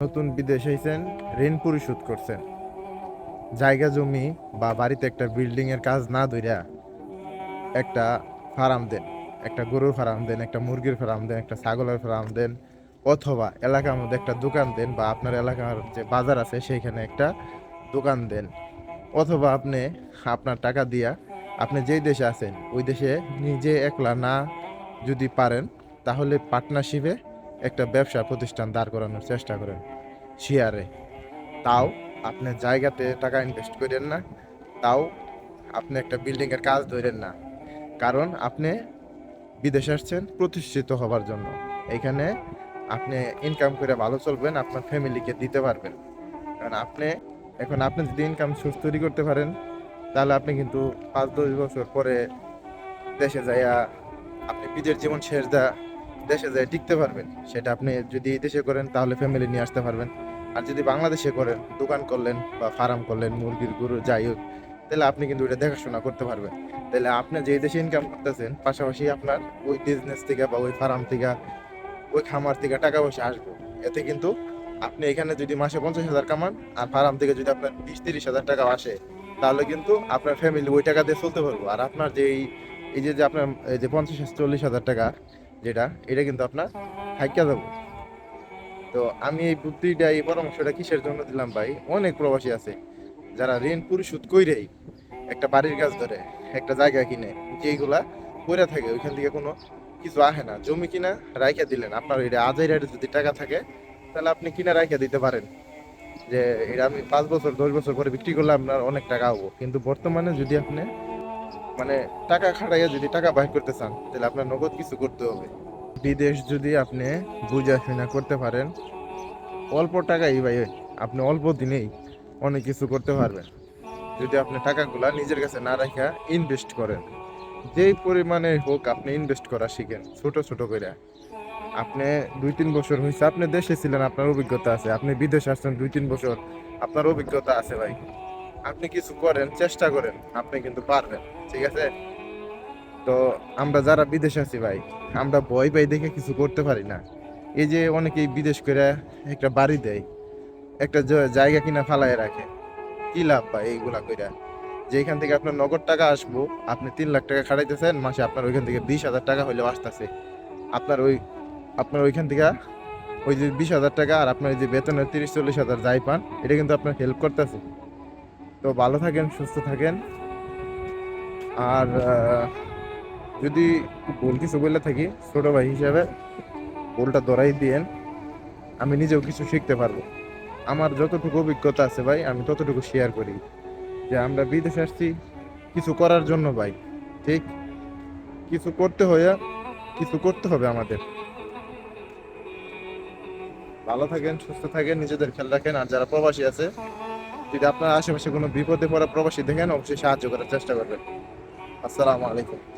নতুন বিদেশ আইছেন ঋণ পরিশোধ করছেন। জায়গা, জমি বা বাড়িতে একটা বিল্ডিং এর কাজ না ধইরা একটা ফার্ম দেন, একটা গরুর ফার্ম দেন, একটা মুরগির ফার্ম দেন, একটা ছাগলের ফার্ম দেন, অথবা এলাকার মধ্যে একটা দোকান দেন বা আপনার এলাকার যে বাজার আছে সেইখানে একটা দোকান দেন। অথবা আপনি আপনার টাকা দিয়া আপনি যেই দেশে আছেন, ওই দেশে নিজে একলা না যদি পারেন, তাহলে পার্টনারশিপে একটা ব্যবসা প্রতিষ্ঠান দাঁড় করানোর চেষ্টা করেন। শেয়ারে, তাও আপনি জায়গাতে টাকা ইনভেস্ট করেন না, তাও আপনি একটা বিল্ডিংয়ের কাজ ধরেন না। কারণ আপনি বিদেশে আসছেন, প্রতিষ্ঠিত হবার জন্য। এখানে আপনি ইনকাম করে ভালো চলবেন, আপনার ফ্যামিলিকে দিতে পারবেন। কারণ আপনি, এখন আপনি যদি ইনকাম সোর্স তৈরি করতে পারেন, তাহলে আপনি কিন্তু পাঁচ দশ বছর পরে দেশে যাইয়া আপনি বিদের জীবন শেষ দা দেশে যায় টিকতে পারবেন, সেটা আপনি যদি এই দেশে করেন তাহলে ফ্যামিলি নিয়ে আসতে পারবেন। আর যদি বাংলাদেশে করেন, দোকান করলেন বা ফার্ম করলেন, মুরগির গরু যাই হোক, তাহলে আপনি কিন্তু এটা দেখাশোনা করতে পারবেন। তাহলে আপনি যে দেশে ইনকাম করতেছেন, পাশাপাশি আপনার ওই বিজনেস থেকে বা ওই ফার্ম থেকে, ওই খামার থেকে টাকা পয়সা আসবে। এতে কিন্তু আপনি এখানে যদি মাসে পঞ্চাশ হাজার কামান, আর ফার্ম থেকে যদি আপনার বিশ তিরিশ হাজার টাকা আসে, তাহলে কিন্তু আপনার ফ্যামিলি ওই টাকা দিয়ে চলতে পারব। আর আপনার যে এই যে আপনার, এই যে পঞ্চাশ, চল্লিশ হাজার টাকা যেটা, এটা কিন্তু আপনার হাইকা যাব। তো আমি এই বুদ্ধিটা, এই পরামর্শটা কিসের জন্য দিলাম ভাই? অনেক প্রবাসী আছে যারা ঋণ পরিশোধ কইরেই একটা বাড়ির কাজ ধরে, একটা জায়গা কিনে, যেইগুলা পড়ে থাকে, ওইখান থেকে কোনো কিছু আহে না। জমি কিনা রাইখা দিলেন। আপনার এটা আজের রেটে যদি টাকা থাকে, তাহলে আপনি কিনা রাইখা দিতে পারেন। যে এটা আমি পাঁচ বছর, দশ বছর পরে বিক্রি করলে আপনার অনেক টাকা হব। কিন্তু বর্তমানে যদি আপনি মানে টাকা খাটাইয়া যদি টাকা বাইর করতে চান, তাহলে আপনার নগদ কিছু করতে হবে। বিদেশ যদি আপনি বুঝা শুনা করতে পারেন, অল্প টাকাই ভাই, আপনি অল্প দিনেই অনেক কিছু করতে পারবেন। যদি আপনি টাকাগুলা নিজের কাছে না রাখা ইনভেস্ট করেন, যেই পরিমাণে হোক আপনি ইনভেস্ট করা শিখেন, ছোট ছোট করে আপনি দুই তিন বছর হয়েছে আপনি দেশে ছিলেন, আপনার অভিজ্ঞতা আছে। আপনি বিদেশে আসছেন, দুই তিন বছর আপনার অভিজ্ঞতা আছে ভাই। আপনি কিছু করেন, চেষ্টা করেন, আপনি কিন্তু পারবেন, ঠিক আছে? তো আমরা যারা বিদেশে আছি ভাই, আমরা ভয় পাই দেখে কিছু করতে পারি না। এই যে অনেকেই বিদেশ করে একটা বাড়ি দেয়, একটা জায়গা কিনা ফালায় রাখে। কি লাভ ভাই এইগুলা কইরা? যেখান থেকে আপনার নগদ টাকা আসব, আপনি তিন লাখ টাকা খাটাইতেছেন, মাসে আপনার ওইখান থেকে বিশ হাজার টাকা হইলেও আসতেছে। আপনার ওই, আপনার ওইখান থেকে ওই যে বিশ হাজার টাকা আর আপনার এই যে বেতনের তিরিশ, চল্লিশ হাজার যাই পান, এটা কিন্তু আপনার হেল্প করতেছে। তো ভালো থাকেন, সুস্থ থাকেন। আর যদি ভুল কিছু বলে থাকি, ছোট ভাই হিসাবে ভুলটা ধরাই দিয়েন, আমি নিজেও কিছু শিখতে পারব। আমার যতটুকু অভিজ্ঞতা আছে ভাই, আমি ততটুকু শেয়ার করি। যে আমরা বিদেশে আসছি, কিছু করার জন্য ভাই, ঠিক? কিছু করতে হয়ে কিছু করতে হবে আমাদের। ভালো থাকেন, সুস্থ থাকেন, নিজেদের খেয়াল রাখেন। আর যারা প্রবাসী আছে যদি আপনার আশেপাশে কোনো বিপদে পড়া প্রবাসী দেখেন, অবশ্যই সাহায্য করার চেষ্টা করবেন। আসসালামু আলাইকুম।